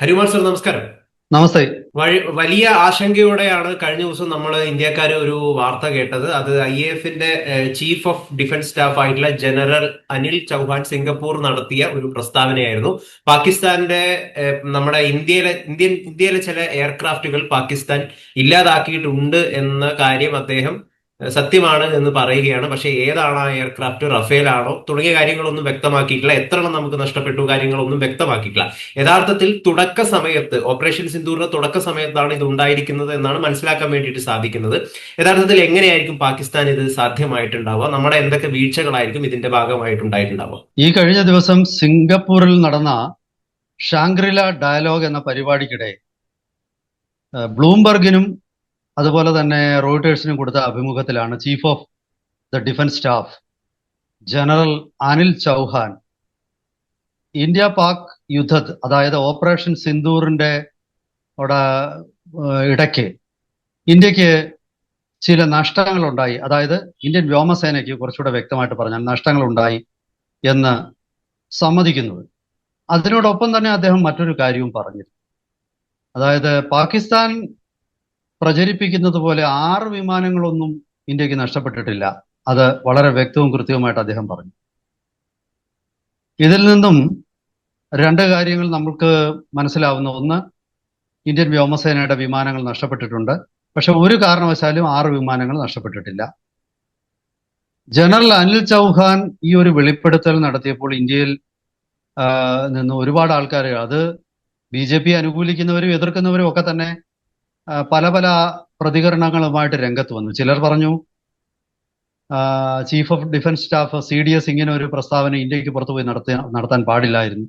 Harikumar sir നമസ്കാരം. നമസ്തേ. വലിയ ആശങ്കയോടെയാണ് കഴിഞ്ഞ ദിവസം നമ്മൾ ഇന്ത്യക്കാർ ഒരു വാർത്ത കേട്ടത്. അത് ഐ എഫിന്റെ ചീഫ് ഓഫ് ഡിഫൻസ് സ്റ്റാഫ് ആയിട്ടുള്ള ജനറൽ അനിൽ ചൗഹാൻ സിംഗപ്പൂർ നടത്തിയ ഒരു പ്രസ്താവനയായിരുന്നു. പാകിസ്ഥാന്റെ നമ്മുടെ ഇന്ത്യയിലെ ഇന്ത്യൻ ഇന്ത്യയിലെ ചില എയർക്രാഫ്റ്റുകൾ പാകിസ്ഥാൻ ഇല്ലാതാക്കിയിട്ടുണ്ട് എന്ന കാര്യം അദ്ദേഹം സത്യമാണ് എന്ന് പറയുകയാണ്. പക്ഷേ ഏതാണ് ആ എയർക്രാഫ്റ്റ് റഫേൽ ആണോ? തുടങ്ങിയ കാര്യങ്ങളൊന്നും വ്യക്തമാക്കിയിട്ടില്ല. എത്ര എണ്ണം നമുക്ക് നഷ്ടപ്പെട്ടു കാര്യങ്ങളൊന്നും വ്യക്തമാക്കിയിട്ടില്ല. യഥാർത്ഥത്തിൽ തുടക്ക സമയത്ത് ഓപ്പറേഷൻ സിന്ദൂറിന്റെ തുടക്ക സമയത്താണ് ഇത് ഉണ്ടായിരിക്കുന്നത് എന്നാണ് മനസ്സിലാക്കാൻ വേണ്ടിയിട്ട് സാധിക്കുന്നത്. യഥാർത്ഥത്തിൽ എങ്ങനെയായിരിക്കും പാകിസ്ഥാൻ ഇത് സാധ്യമായിട്ടുണ്ടാവുക? നമ്മുടെ എന്തൊക്കെ വീഴ്ചകളായിരിക്കും ഇതിന്റെ ഭാഗമായിട്ടുണ്ടായിട്ടുണ്ടാവുക? ഈ കഴിഞ്ഞ ദിവസം സിംഗപ്പൂരിൽ നടന്ന ഷാങ്ക്രില ഡയലോഗ് എന്ന പരിപാടിക്കിടെ ബ്ലൂംബർഗിനും അതുപോലെ തന്നെ റോയിട്ടേഴ്സിനും കൊടുത്ത അഭിമുഖത്തിലാണ് chief of the defence staff general Anil Chauhan. India Pak യുദ്ധത്ത് അതായത് ഓപ്പറേഷൻ സിന്ദൂറിന്റെ ഇടയ്ക്ക് ഇന്ത്യയ്ക്ക് ചില നഷ്ടങ്ങൾ ഉണ്ടായി അതായത് ഇന്ത്യൻ വ്യോമസേനയ്ക്ക് കുറച്ചുകൂടെ വ്യക്തമായിട്ട് പറഞ്ഞാൽ നഷ്ടങ്ങൾ ഉണ്ടായി എന്ന് സമ്മതിക്കുന്നത്. അതിനോടൊപ്പം തന്നെ അദ്ദേഹം മറ്റൊരു കാര്യവും പറഞ്ഞിരുന്നു. അതായത് പാകിസ്ഥാൻ പ്രചരിപ്പിക്കുന്നത് പോലെ ആറ് വിമാനങ്ങളൊന്നും ഇന്ത്യയ്ക്ക് നഷ്ടപ്പെട്ടിട്ടില്ല. അത് വളരെ വ്യക്തവും കൃത്യവുമായിട്ട് അദ്ദേഹം പറഞ്ഞു. ഇതിൽ നിന്നും രണ്ട് കാര്യങ്ങൾ നമ്മൾക്ക് മനസ്സിലാവുന്ന ഒന്ന് ഇന്ത്യൻ വ്യോമസേനയുടെ വിമാനങ്ങൾ നഷ്ടപ്പെട്ടിട്ടുണ്ട്. പക്ഷെ ഒരു കാരണവശാലും ആറ് വിമാനങ്ങൾ നഷ്ടപ്പെട്ടിട്ടില്ല. ജനറൽ അനിൽ ചൗഹാൻ ഈ ഒരു വെളിപ്പെടുത്തൽ നടത്തിയപ്പോൾ ഇന്ത്യയിൽ നിന്ന് ഒരുപാട് ആൾക്കാർ അത് ബി ജെ പി അനുകൂലിക്കുന്നവരും എതിർക്കുന്നവരും ഒക്കെ തന്നെ പല പല പ്രതികരണങ്ങളുമായിട്ട് രംഗത്ത് വന്നു. ചിലർ പറഞ്ഞു chief of defence staff C D S ഇങ്ങനെ ഒരു പ്രസ്താവന ഇന്ത്യയ്ക്ക് പുറത്തു പോയി നടത്തി നടത്താൻ പാടില്ലായിരുന്നു.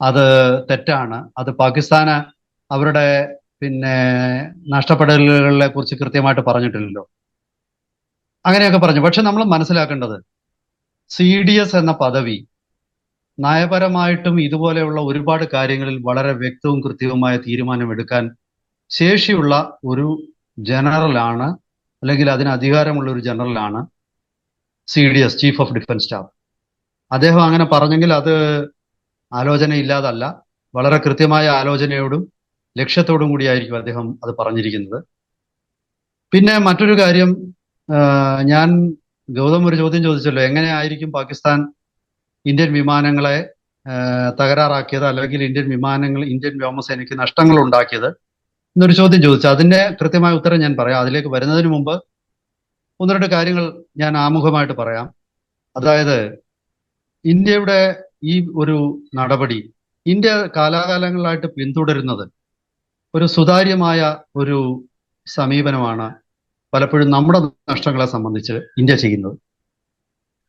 അത് തെറ്റാണ്. അത് പാകിസ്ഥാന് അവരുടെ പിന്നെ നഷ്ടപ്പെടലുകളെ കുറിച്ച് കൃത്യമായിട്ട് പറഞ്ഞിട്ടില്ലല്ലോ. അങ്ങനെയൊക്കെ പറഞ്ഞു. പക്ഷെ നമ്മൾ മനസ്സിലാക്കേണ്ടത് സി ഡി എസ് എന്ന പദവി നയപരമായിട്ടും ഇതുപോലെയുള്ള ഒരുപാട് കാര്യങ്ങളിൽ വളരെ വ്യക്തവും കൃത്യവുമായ തീരുമാനമെടുക്കാൻ ശേഷിയുള്ള ഒരു ജനറലാണ് അല്ലെങ്കിൽ അതിന് അധികാരമുള്ള ഒരു ജനറലാണ് C D S chief of defence staff. അദ്ദേഹം അങ്ങനെ പറഞ്ഞെങ്കിൽ അത് ആലോചന ഇല്ലാതല്ല വളരെ കൃത്യമായ ആലോചനയോടും ലക്ഷ്യത്തോടും കൂടിയായിരിക്കും അദ്ദേഹം അത് പറഞ്ഞിരിക്കുന്നത്. പിന്നെ മറ്റൊരു കാര്യം ഞാൻ ഗൗതം ഒരു ചോദ്യം ചോദിച്ചല്ലോ എങ്ങനെയായിരിക്കും പാകിസ്ഥാൻ ഇന്ത്യൻ വിമാനങ്ങളെ തകരാറാക്കിയത് അല്ലെങ്കിൽ ഇന്ത്യൻ വിമാനങ്ങൾ ഇന്ത്യൻ വ്യോമസേനയ്ക്ക് നഷ്ടങ്ങൾ ഉണ്ടാക്കിയത് എന്നൊരു ചോദ്യം ചോദിച്ചു. അതിന്റെ കൃത്യമായ ഉത്തരം ഞാൻ പറയാം. അതിലേക്ക് വരുന്നതിന് മുമ്പ് ഒന്ന് രണ്ട് കാര്യങ്ങൾ ഞാൻ ആമുഖമായിട്ട് പറയാം. അതായത് ഇന്ത്യയുടെ ഈ ഒരു നടപടി ഇന്ത്യ കാലാകാലങ്ങളായിട്ട് പിന്തുടരുന്നത് ഒരു സുതാര്യമായ ഒരു സമീപനമാണ് പലപ്പോഴും നമ്മുടെ നഷ്ടങ്ങളെ സംബന്ധിച്ച് ഇന്ത്യ ചെയ്യുന്നത്.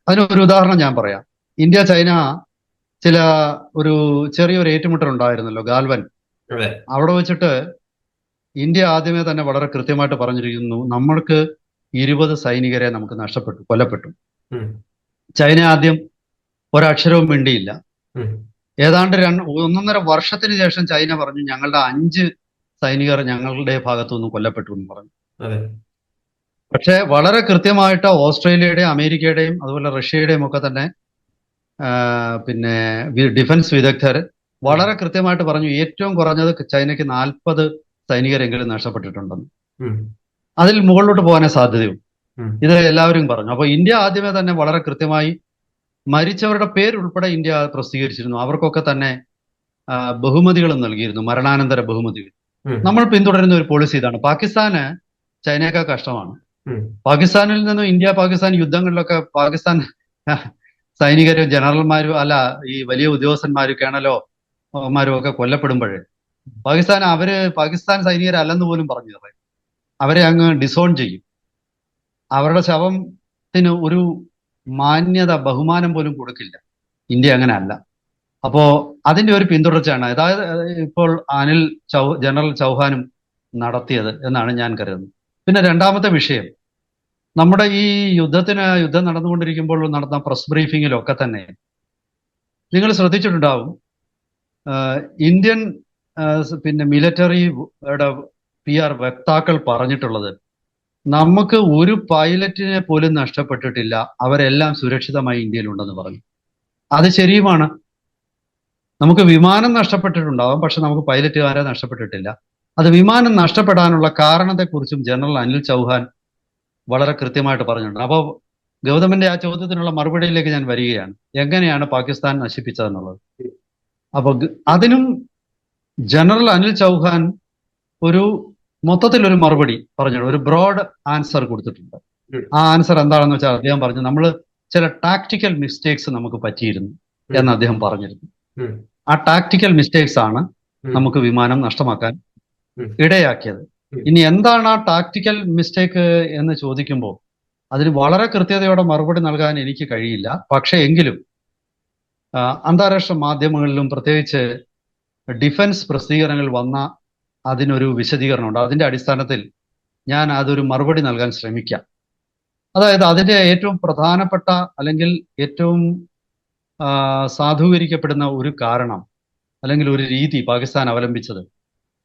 അതിനൊരു ഉദാഹരണം ഞാൻ പറയാം. ഇന്ത്യ ചൈന ചില ഒരു ചെറിയൊരു ഏറ്റുമുട്ടൽ ഉണ്ടായിരുന്നല്ലോ ഗാൽവൻ അവിടെ വെച്ചിട്ട് ഇന്ത്യ ആദ്യമേ തന്നെ വളരെ കൃത്യമായിട്ട് പറഞ്ഞിരിക്കുന്നു നമ്മൾക്ക് ഇരുപത് സൈനികരെ നമുക്ക് നഷ്ടപ്പെട്ടു കൊല്ലപ്പെട്ടു. ചൈന ആദ്യം ഒരക്ഷരവും മിണ്ടിയില്ല. ഏതാണ്ട് രണ്ട് ഒന്നൊന്നര വർഷത്തിന് ശേഷം ചൈന പറഞ്ഞു ഞങ്ങളുടെ അഞ്ച് സൈനികർ ഞങ്ങളുടെ ഭാഗത്തു നിന്നും കൊല്ലപ്പെട്ടു എന്ന് പറഞ്ഞു. പക്ഷേ വളരെ കൃത്യമായിട്ട് ഓസ്ട്രേലിയയുടെയും അമേരിക്കയുടെയും അതുപോലെ റഷ്യയുടെയും ഒക്കെ തന്നെ പിന്നെ ഡിഫൻസ് വിദഗ്ധർ വളരെ കൃത്യമായിട്ട് പറഞ്ഞു ഏറ്റവും കുറഞ്ഞത് ചൈനയ്ക്ക് നാൽപ്പത് സൈനികരെങ്കിലും നഷ്ടപ്പെട്ടിട്ടുണ്ടെന്ന് അതിൽ മുകളിലോട്ട് പോകാനേ സാധ്യതയുള്ളൂ. ഇത് എല്ലാവരും പറഞ്ഞു. അപ്പൊ ഇന്ത്യ ആദ്യമേ തന്നെ വളരെ കൃത്യമായി മരിച്ചവരുടെ പേരുൾപ്പെടെ ഇന്ത്യ പ്രസിദ്ധീകരിച്ചിരുന്നു. അവർക്കൊക്കെ തന്നെ ബഹുമതികൾ ബഹുമതികളും നൽകിയിരുന്നു. മരണാനന്തര ബഹുമതികൾ. നമ്മൾ പിന്തുടരുന്ന ഒരു പോളിസി ഇതാണ്. പാകിസ്ഥാന് ചൈനയേക്കാൾ കഷ്ടമാണ്. പാകിസ്ഥാനിൽ നിന്നും ഇന്ത്യ പാകിസ്ഥാൻ യുദ്ധങ്ങളിലൊക്കെ പാകിസ്ഥാൻ സൈനികരും ജനറൽമാരും അല്ല ഈ വലിയ ഉദ്യോഗസ്ഥന്മാരും കേണലോ മാരും ഒക്കെ കൊല്ലപ്പെടുമ്പോഴേ പാകിസ്ഥാൻ അവർ പാകിസ്ഥാൻ സൈനികരല്ലെന്ന് പോലും പറഞ്ഞു. പറയും അവരെ അങ്ങ് ഡിസോൺ ചെയ്യും. അവരുടെ ശവത്തിന് ഒരു മാന്യത ബഹുമാനം പോലും കൊടുക്കില്ല. ഇന്ത്യ അങ്ങനെ അല്ല അപ്പോ അതിന്റെ ഒരു പിന്തുടർച്ചയാണ്. അതായത് ഇപ്പോൾ അനിൽ ചൗ ജനറൽ ചൗഹാനും നടത്തിയത് എന്നാണ് ഞാൻ കരുതുന്നത്. പിന്നെ രണ്ടാമത്തെ വിഷയം. നമ്മുടെ ഈ യുദ്ധത്തിന് യുദ്ധം നടന്നുകൊണ്ടിരിക്കുമ്പോൾ നടന്ന പ്രസ് ബ്രീഫിങ്ങിലൊക്കെ തന്നെ നിങ്ങൾ ശ്രദ്ധിച്ചിട്ടുണ്ടാവും ഇന്ത്യൻ പിന്നെ മിലിറ്ററിയുടെ പി ആർ വക്താക്കൾ പറഞ്ഞിട്ടുള്ളത് നമുക്ക് ഒരു പൈലറ്റിനെ പോലും നഷ്ടപ്പെട്ടിട്ടില്ല. അവരെല്ലാം സുരക്ഷിതമായി ഇന്ത്യയിലുണ്ടെന്ന് പറഞ്ഞു. അത് ശരിയുമാണ്. നമുക്ക് വിമാനം നഷ്ടപ്പെട്ടിട്ടുണ്ടാവാം പക്ഷെ നമുക്ക് പൈലറ്റുകാരെ നഷ്ടപ്പെട്ടിട്ടില്ല. അത് വിമാനം നഷ്ടപ്പെടാനുള്ള കാരണത്തെക്കുറിച്ചും ജനറൽ അനിൽ ചൗഹാൻ വളരെ കൃത്യമായിട്ട് പറഞ്ഞിട്ടുണ്ട്. അപ്പോൾ ഗൗതമന്റെ ആ ചോദ്യത്തിനുള്ള മറുപടിയിലേക്ക് ഞാൻ വരികയാണ്. എങ്ങനെയാണ് പാകിസ്ഥാൻ നശിപ്പിച്ചതെന്നുള്ളത്? അപ്പോൾ അതിനും ജനറൽ അനിൽ ചൗഹാൻ ഒരു മൊത്തത്തിൽ ഒരു മറുപടി പറഞ്ഞു ഒരു ബ്രോഡ് ആൻസർ കൊടുത്തിട്ടുണ്ട്. ആ ആൻസർ എന്താണെന്ന് വെച്ചാൽ അദ്ദേഹം പറഞ്ഞു നമ്മൾ ചില ടാക്ടിക്കൽ മിസ്റ്റേക്സ് നമുക്ക് പറ്റിയിരുന്നു എന്ന് അദ്ദേഹം പറഞ്ഞിരുന്നു. ആ ടാക്ടിക്കൽ മിസ്റ്റേക്സ് ആണ് നമുക്ക് വിമാനം നഷ്ടമാക്കാൻ ഇടയാക്കിയത്. ഇനി എന്താണ് ആ ടാക്ടിക്കൽ മിസ്റ്റേക്ക് എന്ന് ചോദിക്കുമ്പോൾ അതിന് വളരെ കൃത്യതയോടെ മറുപടി നൽകാൻ എനിക്ക് കഴിയില്ല. പക്ഷേ എങ്കിലും അന്താരാഷ്ട്ര മാധ്യമങ്ങളിലും പ്രത്യേകിച്ച് ഡിഫൻസ് പ്രസിദ്ധീകരണങ്ങൾ വന്ന അതിനൊരു വിശദീകരണമുണ്ട്. അതിന്റെ അടിസ്ഥാനത്തിൽ ഞാൻ അതൊരു മറുപടി നൽകാൻ ശ്രമിക്കാം. അതായത് അതിന്റെ ഏറ്റവും പ്രധാനപ്പെട്ട അല്ലെങ്കിൽ ഏറ്റവും സാധൂകരിക്കപ്പെടുന്ന ഒരു കാരണം അല്ലെങ്കിൽ ഒരു രീതി പാകിസ്ഥാൻ അവലംബിച്ചത്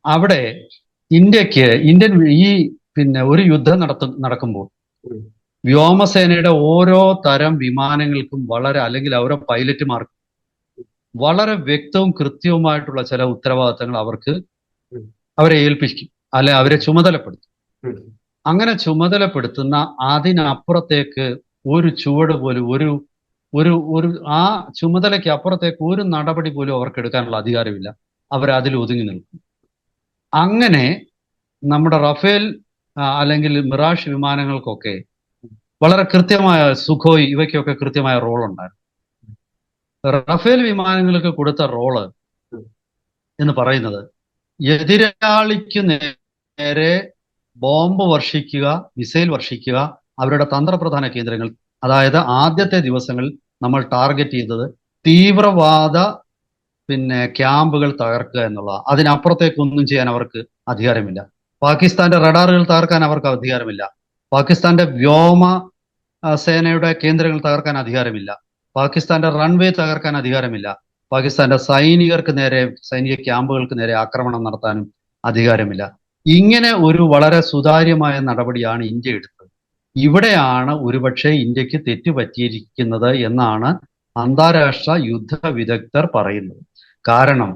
അവിടെ ഇന്ത്യയ്ക്ക് ഇന്ത്യൻ ഈ പിന്നെ ഒരു യുദ്ധം നടത്തു നടക്കുമ്പോൾ വ്യോമസേനയുടെ ഓരോ തരം വിമാനങ്ങൾക്കും വളരെ അല്ലെങ്കിൽ ഓരോ പൈലറ്റുമാർക്കും വളരെ വ്യക്തവും കൃത്യവുമായിട്ടുള്ള ചില ഉത്തരവാദിത്തങ്ങൾ അവർക്ക് അവരെ ഏൽപ്പിക്കും. അല്ലെ അവരെ ചുമതലപ്പെടുത്തും. അങ്ങനെ ചുമതലപ്പെടുത്തുന്ന അതിനപ്പുറത്തേക്ക് ഒരു ചുവട് പോലും ഒരു ഒരു ഒരു ആ ചുമതലയ്ക്ക് അപ്പുറത്തേക്ക് ഒരു നടപടി പോലും അവർക്ക് എടുക്കാനുള്ള അധികാരമില്ല. അവർ അതിൽ ഒതുങ്ങി നിൽക്കും. അങ്ങനെ നമ്മുടെ റഫേൽ അല്ലെങ്കിൽ മിറാഷ് വിമാനങ്ങൾക്കൊക്കെ വളരെ കൃത്യമായ സുഖോയ് ഇവയ്ക്കൊക്കെ കൃത്യമായ റോൾ ഉണ്ടായിരുന്നു റഫേൽ വിമാനങ്ങൾക്ക് കൊടുത്ത റോൾ എന്ന് പറയുന്നത് എതിരാളിക്ക് നേരെ ബോംബ് വർഷിക്കുക മിസൈൽ വർഷിക്കുക അവരുടെ തന്ത്രപ്രധാന കേന്ദ്രങ്ങൾ അതായത് ആദ്യത്തെ ദിവസങ്ങളിൽ നമ്മൾ ടാർഗറ്റ് ചെയ്തത് തീവ്രവാദ പിന്നെ ക്യാമ്പുകൾ തകർക്കുക എന്നുള്ള അതിനപ്പുറത്തേക്കൊന്നും ചെയ്യാൻ അവർക്ക് അധികാരമില്ല. പാകിസ്ഥാന്റെ റഡാറുകൾ തകർക്കാൻ അവർക്ക് അധികാരമില്ല. പാകിസ്ഥാന്റെ വ്യോമ സേനയുടെ കേന്ദ്രങ്ങൾ തകർക്കാൻ അധികാരമില്ല. പാകിസ്ഥാന്റെ റൺവേ തകർക്കാൻ അധികാരമില്ല. പാകിസ്ഥാന്റെ സൈനികർക്ക് നേരെ സൈനിക ക്യാമ്പുകൾക്ക് നേരെ ആക്രമണം നടത്താനും അധികാരമില്ല. ഇങ്ങനെ ഒരു വളരെ സുതാര്യമായ നടപടിയാണ് ഇന്ത്യ എടുത്തത്. ഇവിടെയാണ് ഒരുപക്ഷെ ഇന്ത്യയ്ക്ക് തെറ്റുപറ്റിയിരിക്കുന്നത് എന്നാണ് അന്താരാഷ്ട്ര യുദ്ധ വിദഗ്ധർ പറയുന്നത്. കാരണം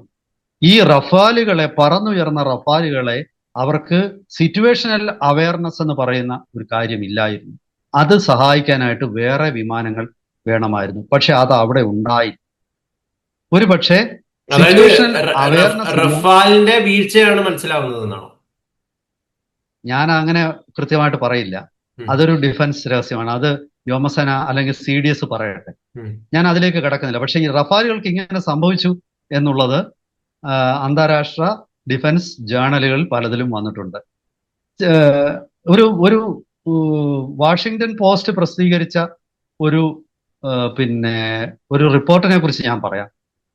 ഈ റഫാലുകളെ പറന്നുയർന്ന റഫാലുകളെ അവർക്ക് സിറ്റുവേഷണൽ അവയർനെസ് എന്ന് പറയുന്ന ഒരു കാര്യമില്ലായിരുന്നു. അത് സഹായിക്കാനായിട്ട് വേറെ വിമാനങ്ങൾ വേണമായിരുന്നു. പക്ഷെ അത് അവിടെ ഉണ്ടായി. ഒരു പക്ഷേ. റഫാലിന്റെ വീഴ്ചയാണ് മനസ്സിലാവുന്നതെന്നാണോ ഞാൻ അങ്ങനെ കൃത്യമായിട്ട് പറയില്ല. അതൊരു ഡിഫൻസ് രഹസ്യമാണ്. അത് വ്യോമസേന അല്ലെങ്കിൽ സി ഡി എസ് പറയട്ടെ. ഞാൻ അതിലേക്ക് കിടക്കുന്നില്ല. പക്ഷെ ഈ റഫാലുകൾക്ക് ഇങ്ങനെ സംഭവിച്ചു എന്നുള്ളത് അന്താരാഷ്ട്ര ഡിഫൻസ് ജേണലുകൾ പലതിലും വന്നിട്ടുണ്ട്. ഒരു ഒരു വാഷിങ്ടൺ പോസ്റ്റ് പ്രസിദ്ധീകരിച്ച ഒരു പിന്നെ ഒരു റിപ്പോർട്ടിനെ കുറിച്ച് ഞാൻ പറയാം.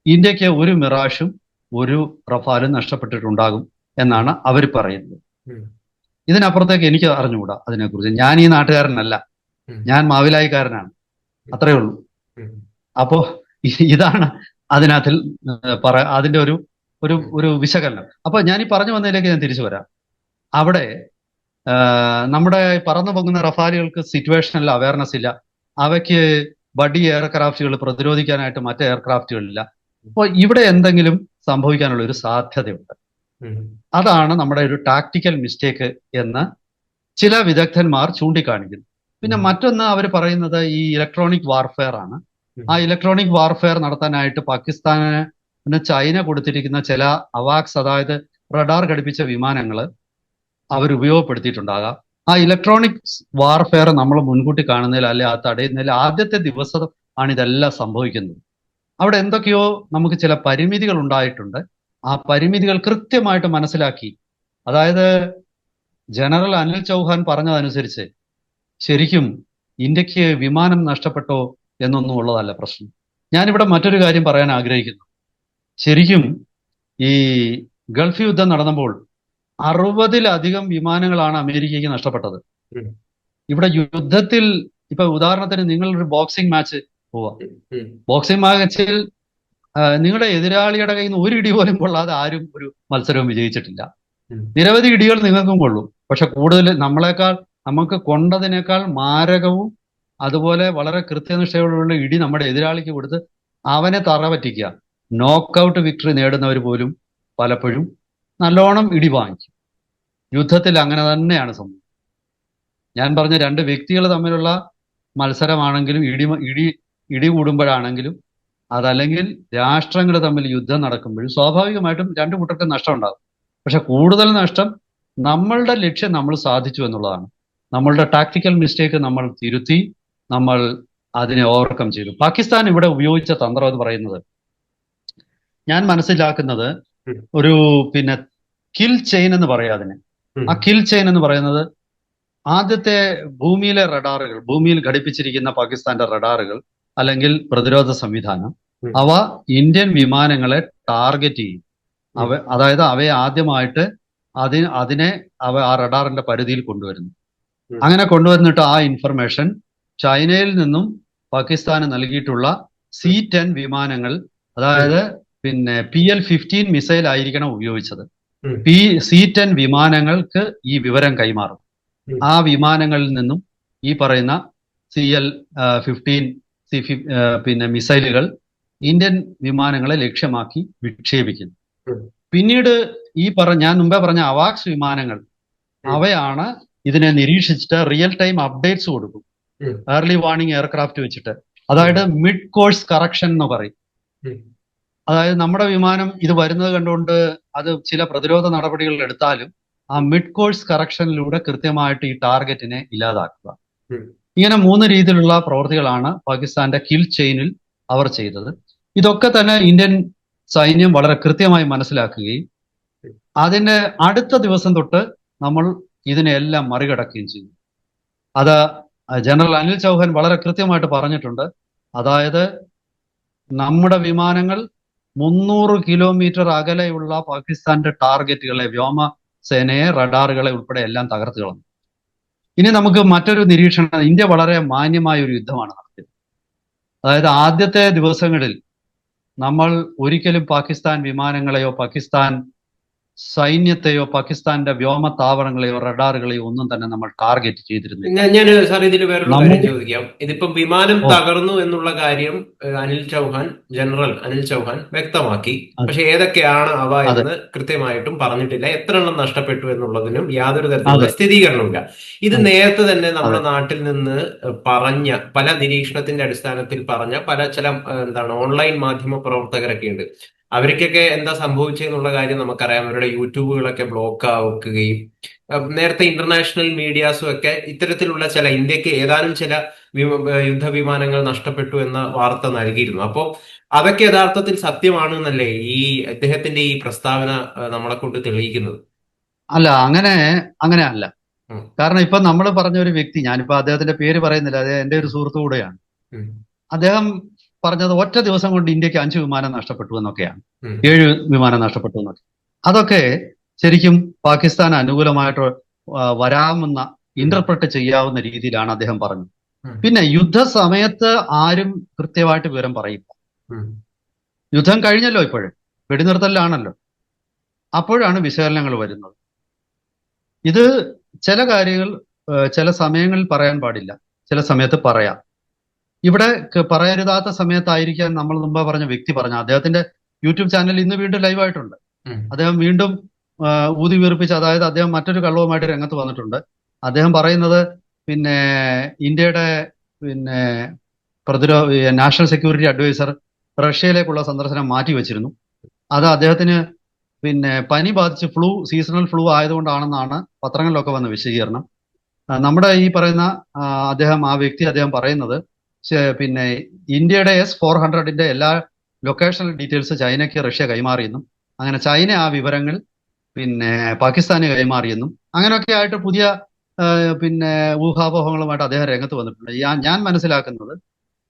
ഇന്ത്യയ്ക്ക് ഒരു മിറാഷും ഒരു റഫാലും നഷ്ടപ്പെട്ടിട്ടുണ്ടാകും എന്നാണ് അവർ പറയുന്നത്. ഇതിനപ്പുറത്തേക്ക് എനിക്ക് അറിഞ്ഞുകൂടാ അതിനെക്കുറിച്ച്. ഞാൻ ഈ നാട്ടുകാരനല്ല. ഞാൻ മാവിലായിക്കാരനാണ്. അത്രേ ഉള്ളൂ. അപ്പോ ഇതാണ് അതിനകത്തിൽ പറ അതിന്റെ ഒരു ഒരു ഒരു വിശകലനം. അപ്പൊ ഞാൻ ഈ പറഞ്ഞു വന്നതിലേക്ക് ഞാൻ തിരിച്ചു വരാം. അവിടെ നമ്മുടെ പറന്നു പോകുന്ന റഫാലുകൾക്ക് സിറ്റുവേഷണൽ അവയർനെസ് ഇല്ല. അവയ്ക്ക് ബഡി എയർക്രാഫ്റ്റുകൾ പ്രതിരോധിക്കാനായിട്ട് മറ്റ് എയർക്രാഫ്റ്റുകളില്ല. അപ്പോൾ ഇവിടെ എന്തെങ്കിലും സംഭവിക്കാനുള്ള ഒരു സാധ്യതയുണ്ട്. അതാണ് നമ്മുടെ ഒരു ടാക്ടിക്കൽ മിസ്റ്റേക്ക് എന്ന് ചില വിദഗ്ധന്മാർ ചൂണ്ടിക്കാണിക്കുന്നു. പിന്നെ. മറ്റൊന്ന് അവർ പറയുന്നത് ഈ ഇലക്ട്രോണിക് വാർഫെയർ ആണ്. ആ ഇലക്ട്രോണിക് വാർഫെയർ നടത്താനായിട്ട് പാകിസ്ഥാന് ചൈന കൊടുത്തിരിക്കുന്ന ചില അവാക്സ് അതായത് റഡാർ ഘടിപ്പിച്ച വിമാനങ്ങൾ അവർ ഉപയോഗപ്പെടുത്തിയിട്ടുണ്ടാകാം ആ ഇലക്ട്രോണിക് വാർഫെയർ നമ്മൾ മുൻകൂട്ടി കാണുന്നതിൽ അല്ലെ ആ തടയുന്നതിൽ ആദ്യത്തെ ദിവസം ആണ് ഇതെല്ലാം സംഭവിക്കുന്നത്. അവിടെ എന്തൊക്കെയോ നമുക്ക് ചില പരിമിതികൾ ഉണ്ടായിട്ടുണ്ട്. ആ പരിമിതികൾ കൃത്യമായിട്ട് മനസ്സിലാക്കി. അതായത് ജനറൽ അനിൽ ചൗഹാൻ പറഞ്ഞതനുസരിച്ച് ശരിക്കും ഇന്ത്യയ്ക്ക് വിമാനം നഷ്ടപ്പെട്ടോ എന്നൊന്നും ഉള്ളതല്ല പ്രശ്നം. ഞാനിവിടെ മറ്റൊരു കാര്യം പറയാൻ ആഗ്രഹിക്കുന്നു. ശരിക്കും ഈ ഗൾഫ് യുദ്ധം നടന്നപ്പോൾ അറുപതിലധികം വിമാനങ്ങളാണ് അമേരിക്കയ്ക്ക് നഷ്ടപ്പെട്ടത്. ഇവിടെ യുദ്ധത്തിൽ ഇപ്പൊ ഉദാഹരണത്തിന് നിങ്ങൾ ഒരു ബോക്സിംഗ് മാച്ച് പോവാ. ബോക്സിംഗ് മാച്ചിൽ നിങ്ങളുടെ എതിരാളിയുടെ കയ്യിൽ നിന്ന് ഒരു ഇടി പോലും കൊള്ളാതെ ആരും ഒരു മത്സരവും വിജയിച്ചിട്ടില്ല. നിരവധി ഇടികൾ നിങ്ങൾക്കും കൊള്ളും. പക്ഷെ കൂടുതൽ നമ്മളെക്കാൾ നമുക്ക് കൊണ്ടതിനേക്കാൾ മാരകവും അതുപോലെ വളരെ കൃത്യനിഷ്ഠയോടുള്ള ഇടി നമ്മുടെ എതിരാളിക്ക് കൊടുത്ത് അവനെ തറ പറ്റിക്കുക. നോക്കൗട്ട് വിക്ടറി നേടുന്നവർ പോലും പലപ്പോഴും നല്ലോണം ഇടി വാങ്ങിക്കും യുദ്ധത്തിൽ അങ്ങനെ തന്നെയാണ് സംഭവം. ഞാൻ പറഞ്ഞ രണ്ട് വ്യക്തികൾ തമ്മിലുള്ള മത്സരമാണെങ്കിലും ഇടി ഇടി ഇടി കൂടുമ്പോഴാണെങ്കിലും അതല്ലെങ്കിൽ രാഷ്ട്രങ്ങൾ തമ്മിൽ യുദ്ധം നടക്കുമ്പോഴും സ്വാഭാവികമായിട്ടും രണ്ടു കൂട്ടർക്കും നഷ്ടം ഉണ്ടാകും. പക്ഷെ കൂടുതൽ നഷ്ടം നമ്മളുടെ ലക്ഷ്യം നമ്മൾ സാധിച്ചു എന്നുള്ളതാണ്. നമ്മളുടെ ടാക്ടിക്കൽ മിസ്റ്റേക്ക് നമ്മൾ തിരുത്തി നമ്മൾ അതിനെ ഓവർകം ചെയ്തു. പാകിസ്ഥാൻ ഇവിടെ ഉപയോഗിച്ച തന്ത്രം എന്ന് പറയുന്നത് ഞാൻ മനസ്സിലാക്കുന്നത്. ഒരു പിന്നെ കിൽ ചെയിൻ എന്ന് പറയാം അതിന്. ആ കിൽ ചെയിൻ എന്ന് പറയുന്നത് ആദ്യത്തെ ഭൂമിയിലെ റഡാറുകൾ ഭൂമിയിൽ ഘടിപ്പിച്ചിരിക്കുന്ന പാകിസ്ഥാന്റെ റഡാറുകൾ അല്ലെങ്കിൽ പ്രതിരോധ സംവിധാനം അവ ഇന്ത്യൻ വിമാനങ്ങളെ ടാർഗറ്റ് ചെയ്യും. അവ അതായത് അവയെ ആദ്യമായിട്ട് അതിന് അതിനെ അവ ആ റഡാറിന്റെ പരിധിയിൽ കൊണ്ടുവരുന്നു. അങ്ങനെ കൊണ്ടുവന്നിട്ട് ആ ഇൻഫർമേഷൻ ചൈനയിൽ നിന്നും പാകിസ്ഥാന് നൽകിയിട്ടുള്ള സി ടെൻ വിമാനങ്ങൾ അതായത് പിന്നെ പി എൽ ഫിഫ്റ്റീൻ മിസൈൽ ആയിരിക്കണം ഉപയോഗിച്ചത്. പി സി ടെൻ വിമാനങ്ങൾക്ക് ഈ വിവരം കൈമാറും. ആ വിമാനങ്ങളിൽ നിന്നും ഈ പറയുന്ന സി എൽ ഫിഫ്റ്റീൻ സി പിന്നെ മിസൈലുകൾ ഇന്ത്യൻ വിമാനങ്ങളെ ലക്ഷ്യമാക്കി വിക്ഷേപിക്കുന്നു. പിന്നീട് ഈ പറ ഞാൻ മുമ്പേ പറഞ്ഞ അവാക്സ് വിമാനങ്ങൾ അവയാണ് ഇതിനെ നിരീക്ഷിച്ചിട്ട് റിയൽ ടൈം അപ്ഡേറ്റ്സ് കൊടുക്കും. ഏർലി വാർണിംഗ് എയർക്രാഫ്റ്റ് വെച്ചിട്ട്. അതായത് മിഡ് കോഴ്സ് കറക്ഷൻ എന്ന് പറയും. അതായത് നമ്മുടെ വിമാനം ഇത് വരുന്നത് കണ്ടുകൊണ്ട് അത് ചില പ്രതിരോധ നടപടികൾ എടുത്താലും ആ മിഡ് കോഴ്സ് കറക്ഷനിലൂടെ കൃത്യമായിട്ട് ഈ ടാർഗറ്റിനെ ഇല്ലാതാക്കുക. ഇങ്ങനെ മൂന്ന് രീതിയിലുള്ള പ്രവൃത്തികളാണ് പാകിസ്ഥാന്റെ കിൽ ചെയിനിൽ അവർ ചെയ്തത്. ഇതൊക്കെ തന്നെ ഇന്ത്യൻ സൈന്യം വളരെ കൃത്യമായി മനസ്സിലാക്കുകയും അതിന്റെ അടുത്ത ദിവസം തൊട്ട് നമ്മൾ ഇതിനെല്ലാം മറികടക്കുകയും ചെയ്യും. അത് ജനറൽ അനിൽ ചൗഹാൻ വളരെ കൃത്യമായിട്ട് പറഞ്ഞിട്ടുണ്ട്. അതായത് നമ്മുടെ വിമാനങ്ങൾ മുന്നൂറ് കിലോമീറ്റർ അകലെയുള്ള പാകിസ്ഥാന്റെ ടാർഗറ്റുകളെ വ്യോമസേനയെ റഡാറുകളെ ഉൾപ്പെടെ എല്ലാം തകർത്ത് കളഞ്ഞു. ഇനി നമുക്ക് മറ്റൊരു നിരീക്ഷണം ഇന്ത്യ വളരെ മാന്യമായ ഒരു യുദ്ധമാണ് നടത്തിയത്. അതായത് ആദ്യത്തെ ദിവസങ്ങളിൽ നമ്മൾ ഒരിക്കലും പാകിസ്ഥാൻ വിമാനങ്ങളെയോ പാകിസ്ഥാൻ സൈന്യത്തെയോ പാകിസ്ഥാന്റെ വ്യോമ താവളങ്ങളെയോ റഡാറുകളെയോ ഒന്നും തന്നെ നമ്മൾ ടാർഗറ്റ് ചെയ്തിരുന്നില്ല. ഞാൻ സാർ ഇതിൽ വേറൊരു കാര്യം ചോദിക്കാം. ഇതിപ്പം വിമാനം തകർന്നു എന്നുള്ള കാര്യം അനിൽ ചൗഹാൻ ജനറൽ അനിൽ ചൗഹാൻ വ്യക്തമാക്കി. പക്ഷെ ഏതൊക്കെയാണ് അവ എന്ന് കൃത്യമായിട്ടും പറഞ്ഞിട്ടില്ല. എത്ര എണ്ണം നഷ്ടപ്പെട്ടു എന്നുള്ളതിനും യാതൊരു തരത്തിലുള്ള. സ്ഥിരീകരണമില്ല ഇത് നേരത്തെ തന്നെ നമ്മുടെ നാട്ടിൽ നിന്ന് പറഞ്ഞ പല നിരീക്ഷണത്തിന്റെ അടിസ്ഥാനത്തിൽ പറഞ്ഞ പല ചില എന്താണ് ഓൺലൈൻ മാധ്യമ പ്രവർത്തകരൊക്കെ ഉണ്ട് അവർക്കൊക്കെ എന്താ സംഭവിച്ചെന്നുള്ള കാര്യം നമുക്കറിയാം. അവരുടെ യൂട്യൂബുകളൊക്കെ ബ്ലോക്ക് ആക്കുകയും നേരത്തെ ഇന്റർനാഷണൽ മീഡിയാസും ഒക്കെ ഇത്തരത്തിലുള്ള ചില ഇന്ത്യയ്ക്ക് ഏതാനും ചില യുദ്ധവിമാനങ്ങൾ നഷ്ടപ്പെട്ടു എന്ന വാർത്ത നൽകിയിരുന്നു. അപ്പോൾ അതൊക്കെ യഥാർത്ഥത്തിൽ സത്യമാണെന്നല്ലേ ഈ അദ്ദേഹത്തിന്റെ ഈ പ്രസ്താവന നമ്മളെ കൊണ്ട് തെളിയിക്കുന്നത്? അല്ല അങ്ങനെ അങ്ങനെ അല്ല. കാരണം ഇപ്പൊ നമ്മൾ പറഞ്ഞ ഒരു വ്യക്തി ഞാനിപ്പോ അദ്ദേഹത്തിന്റെ പേര് പറയുന്നില്ല അദ്ദേഹം എന്റെ ഒരു സുഹൃത്തു കൂടെയാണ്. അദ്ദേഹം പറഞ്ഞത് ഒറ്റ ദിവസം കൊണ്ട് ഇന്ത്യയ്ക്ക് അഞ്ച് വിമാനം നഷ്ടപ്പെട്ടു എന്നൊക്കെയാണ്. ഏഴ് വിമാനം നഷ്ടപ്പെട്ടു എന്നൊക്കെ. അതൊക്കെ ശരിക്കും പാകിസ്ഥാൻ അനുകൂലമായിട്ട് വരാമെന്ന ഇന്റർപ്രറ്റ് ചെയ്യാവുന്ന രീതിയിലാണ് അദ്ദേഹം പറഞ്ഞത്. പിന്നെ യുദ്ധ സമയത്ത് ആരും കൃത്യമായിട്ട് വിവരം പറയില്ല. യുദ്ധം കഴിഞ്ഞല്ലോ ഇപ്പോഴും. വെടിനിർത്തലിലാണല്ലോ. അപ്പോഴാണ് വിശകലനങ്ങൾ വരുന്നത്. ഇത് ചില കാര്യങ്ങൾ ചില സമയങ്ങളിൽ പറയാൻ പാടില്ല. ചില സമയത്ത് പറയാം. ഇവിടെ പറയരുതാത്ത സമയത്തായിരിക്കാൻ നമ്മൾ മുമ്പ് പറഞ്ഞ വ്യക്തി പറഞ്ഞ അദ്ദേഹത്തിന്റെ യൂട്യൂബ് ചാനൽ ഇന്ന് വീണ്ടും ലൈവ് ആയിട്ടുണ്ട്. അദ്ദേഹം വീണ്ടും ഊതി വീർപ്പിച്ച് അതായത് അദ്ദേഹം മറ്റൊരു കള്ളവുമായിട്ട് രംഗത്ത് വന്നിട്ടുണ്ട്. അദ്ദേഹം പറയുന്നത് പിന്നെ ഇന്ത്യയുടെ പിന്നെ പ്രതിരോധ നാഷണൽ സെക്യൂരിറ്റി അഡ്വൈസർ റഷ്യയിലേക്കുള്ള സന്ദർശനം മാറ്റിവെച്ചിരുന്നു. അത് അദ്ദേഹത്തിന് പിന്നെ പനി ബാധിച്ച് ഫ്ലൂ സീസണൽ ഫ്ലൂ ആയതുകൊണ്ടാണെന്നാണ് പത്രങ്ങളിലൊക്കെ വന്ന വിശദീകരണം. നമ്മുടെ ഈ പറയുന്ന അദ്ദേഹം ആ വ്യക്തി അദ്ദേഹം പറയുന്നത് പിന്നെ ഇന്ത്യയുടെ എസ് ഫോർ ഹൺഡ്രഡിന്റെ എല്ലാ ലൊക്കേഷണൽ ഡീറ്റെയിൽസ് ചൈനയ്ക്ക് റഷ്യ കൈമാറിയെന്നും അങ്ങനെ ചൈന ആ വിവരങ്ങൾ പിന്നെ പാകിസ്ഥാന് കൈമാറിയെന്നും അങ്ങനെയൊക്കെ ആയിട്ട് പുതിയ പിന്നെ ഊഹാപോഹങ്ങളുമായിട്ട് അദ്ദേഹം രംഗത്ത് വന്നിട്ടുണ്ട്. ഞാൻ ഞാൻ മനസ്സിലാക്കുന്നത്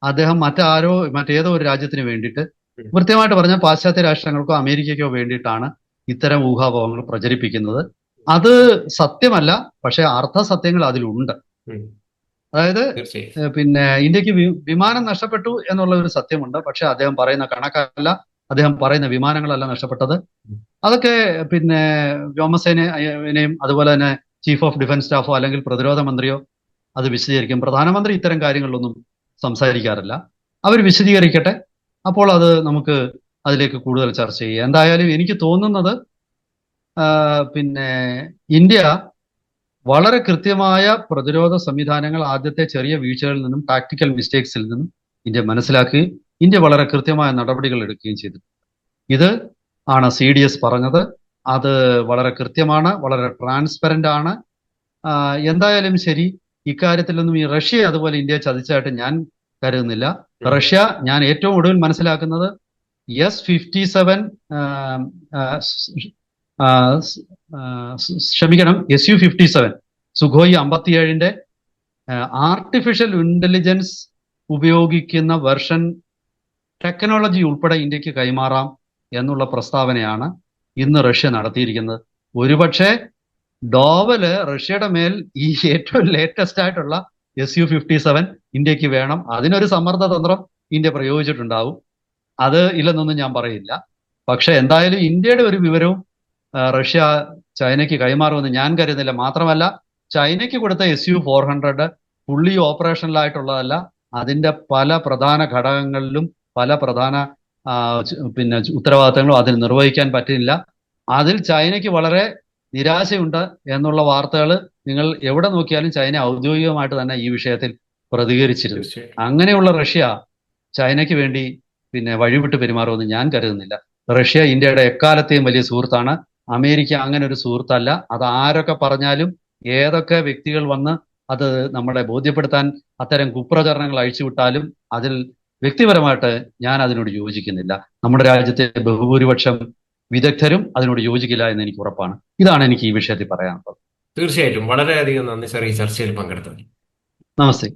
അദ്ദേഹം മറ്റാരോ മറ്റേതോ ഒരു രാജ്യത്തിന് വേണ്ടിയിട്ട് കൃത്യമായിട്ട് പറഞ്ഞാൽ പാശ്ചാത്യ രാഷ്ട്രങ്ങൾക്കോ അമേരിക്കയ്ക്കോ വേണ്ടിയിട്ടാണ് ഇത്തരം ഊഹാപോഹങ്ങൾ പ്രചരിപ്പിക്കുന്നത്. അത് സത്യമല്ല പക്ഷെ അർത്ഥസത്യങ്ങൾ അതിലുണ്ട്. അതായത് പിന്നെ ഇന്ത്യയ്ക്ക് വിമാനം നഷ്ടപ്പെട്ടു എന്നുള്ള ഒരു സത്യമുണ്ട്. പക്ഷെ അദ്ദേഹം പറയുന്ന കണക്കല്ല. അദ്ദേഹം പറയുന്ന വിമാനങ്ങളല്ല നഷ്ടപ്പെട്ടത്. അതൊക്കെ പിന്നെ വ്യോമസേനയെയും അതുപോലെ തന്നെ ചീഫ് ഓഫ് ഡിഫൻസ് സ്റ്റാഫോ അല്ലെങ്കിൽ പ്രതിരോധ മന്ത്രിയോ അത് വിശദീകരിക്കും. പ്രധാനമന്ത്രി ഇത്തരം കാര്യങ്ങളിലൊന്നും സംസാരിക്കാറില്ല. അവർ വിശദീകരിക്കട്ടെ. അപ്പോൾ അത് നമുക്ക് അതിലേക്ക് കൂടുതൽ ചർച്ച ചെയ്യാം. എന്തായാലും എനിക്ക് തോന്നുന്നത് പിന്നെ ഇന്ത്യ വളരെ കൃത്യമായ പ്രതിരോധ സംവിധാനങ്ങൾ ആദ്യത്തെ ചെറിയ വീഴ്ചകളിൽ നിന്നും ടാക്ടിക്കൽ മിസ്റ്റേക്സിൽ നിന്നും ഇന്ത്യ മനസ്സിലാക്കുകയും ഇന്ത്യ വളരെ കൃത്യമായ നടപടികൾ എടുക്കുകയും ചെയ്തു. ഇത് ആണ് സി ഡി എസ് പറഞ്ഞത്. അത് വളരെ കൃത്യമാണ് വളരെ ട്രാൻസ്പെറന്റ് ആണ്. എന്തായാലും ശരി ഇക്കാര്യത്തിലൊന്നും ഈ റഷ്യ അതുപോലെ ഇന്ത്യ ചതിച്ചായിട്ട് ഞാൻ കരുതുന്നില്ല. റഷ്യ ഞാൻ ഏറ്റവും ഒടുവിൽ മനസ്സിലാക്കുന്നത് എസ് ഫിഫ്റ്റി സെവൻ ക്ഷമിക്കണം S U fifty seven Sukhoi അമ്പത്തിയേഴിന്റെ artificial intelligence ഉപയോഗിക്കുന്ന വെർഷൻ ടെക്നോളജി ഉൾപ്പെടെ ഇന്ത്യയ്ക്ക് കൈമാറാം എന്നുള്ള പ്രസ്താവനയാണ് ഇന്ന് റഷ്യ നടത്തിയിരിക്കുന്നത്. ഒരുപക്ഷെ ഡോവൽ റഷ്യയുടെ മേൽ ഈ ഏറ്റവും ലേറ്റസ്റ്റ് ആയിട്ടുള്ള എസ് യു ഫിഫ്റ്റി സെവൻ ഇന്ത്യയ്ക്ക് വേണം. അതിനൊരു സമ്മർദ്ദ തന്ത്രം ഇന്ത്യ പ്രയോഗിച്ചിട്ടുണ്ടാവും. അത് ഇല്ലെന്നൊന്നും ഞാൻ പറയില്ല. പക്ഷെ എന്തായാലും ഇന്ത്യയുടെ ഒരു വിവരവും റഷ്യ ചൈനയ്ക്ക് കൈമാറുമെന്ന് ഞാൻ കരുതുന്നില്ല. മാത്രമല്ല ചൈനയ്ക്ക് കൊടുത്ത S U four hundred fully ഓപ്പറേഷനിലായിട്ടുള്ളതല്ല അതിന്റെ പല പ്രധാന ഘടകങ്ങളിലും പല പ്രധാന പിന്നെ ഉത്തരവാദിത്തങ്ങളും അതിൽ നിർവഹിക്കാൻ പറ്റുന്നില്ല. അതിൽ ചൈനയ്ക്ക് വളരെ നിരാശയുണ്ട് എന്നുള്ള വാർത്തകൾ നിങ്ങൾ എവിടെ നോക്കിയാലും ചൈന ഔദ്യോഗികമായിട്ട് തന്നെ ഈ വിഷയത്തിൽ പ്രതികരിച്ചിരുന്നു. അങ്ങനെയുള്ള റഷ്യ ചൈനയ്ക്ക് വേണ്ടി പിന്നെ വഴിവിട്ട് പെരുമാറുമെന്ന് ഞാൻ കരുതുന്നില്ല. റഷ്യ ഇന്ത്യയുടെ എക്കാലത്തെയും വലിയ സുഹൃത്താണ്. അമേരിക്ക അങ്ങനെ ഒരു സുഹൃത്തല്ല. അത് ആരൊക്കെ പറഞ്ഞാലും ഏതൊക്കെ വ്യക്തികൾ വന്ന് അത് നമ്മളെ ബോധ്യപ്പെടുത്താൻ അത്തരം കുപ്രചരണങ്ങൾ അഴിച്ചുവിട്ടാലും അതിൽ വ്യക്തിപരമായിട്ട് ഞാൻ അതിനോട് യോജിക്കുന്നില്ല. നമ്മുടെ രാജ്യത്തെ ബഹുഭൂരിപക്ഷം വിദഗ്ധരും അതിനോട് യോജിക്കില്ല എന്ന് എനിക്ക് ഉറപ്പാണ്. ഇതാണ് എനിക്ക് ഈ വിഷയത്തിൽ പറയാനുള്ളത്. തീർച്ചയായിട്ടും. വളരെയധികം നന്ദി സാർ ഈ ചർച്ചയിൽ പങ്കെടുത്തത് നമസ്തേ.